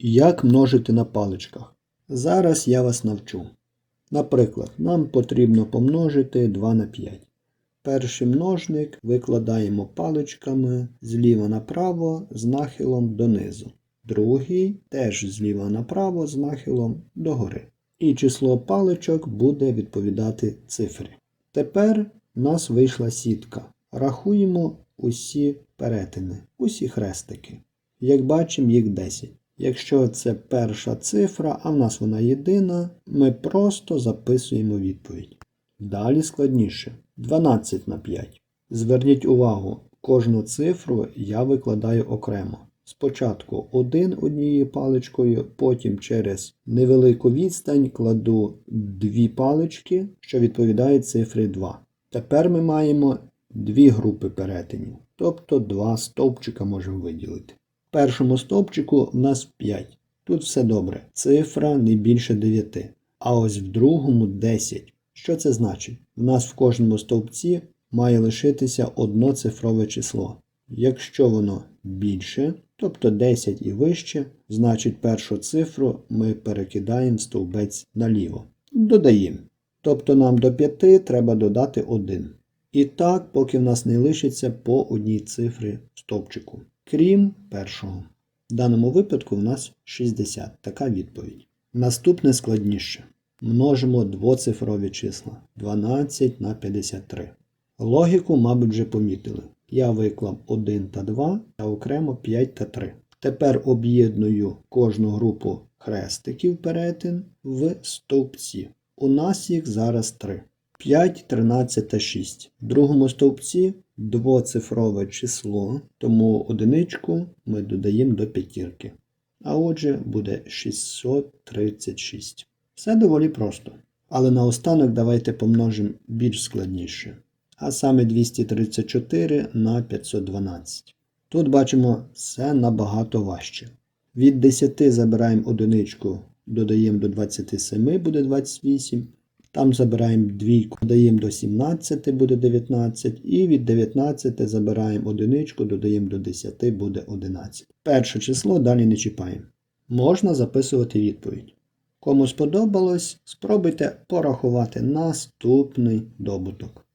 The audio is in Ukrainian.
Як множити на паличках? Зараз я вас навчу. Наприклад, нам потрібно помножити 2 на 5. Перший множник викладаємо паличками зліва направо з нахилом донизу. Другий теж зліва направо з нахилом догори. І число паличок буде відповідати цифрі. Тепер у нас вийшла сітка. Рахуємо усі перетини, усі хрестики. Як бачимо, їх 10. Якщо це перша цифра, а в нас вона єдина, ми просто записуємо відповідь. Далі складніше. 12 на 5. Зверніть увагу, кожну цифру я викладаю окремо. Спочатку один однією паличкою, потім через невелику відстань кладу дві палички, що відповідають цифрі 2. Тепер ми маємо дві групи перетинів, тобто два стовпчика можемо виділити. Першому стовпчику в нас 5. Тут все добре. Цифра не більше 9. А ось в другому 10. Що це значить? У нас в кожному стовпці має лишитися одноцифрове число. Якщо воно більше, тобто 10 і вище, значить першу цифру ми перекидаємо стовбець наліво. Додаємо. Тобто нам до 5 треба додати 1. І так, поки в нас не лишиться по одній цифрі стовпчику. Крім першого. В даному випадку в нас 60. Така відповідь. Наступне складніше. Множимо двоцифрові числа 12 на 53. Логіку, мабуть, вже помітили. Я виклав 1 та 2 та окремо 5 та 3. Тепер об'єдную кожну групу хрестиків перетин в стовпці. У нас їх зараз 3. 5, 13 та 6. В другому стовпці двоцифрове число, тому одиничку ми додаємо до п'ятірки. А отже, буде 636. Все доволі просто. Але наостанок давайте помножимо більш складніше. А саме 234 на 512. Тут бачимо все набагато важче. Від 10 забираємо одиничку, додаємо до 27, буде 28. Там забираємо двійку, додаємо до 17, буде 19. І від 19 забираємо одиничку, додаємо до 10, буде 11. Перше число далі не чіпаємо. Можна записувати відповідь. Кому сподобалось, спробуйте порахувати наступний добуток.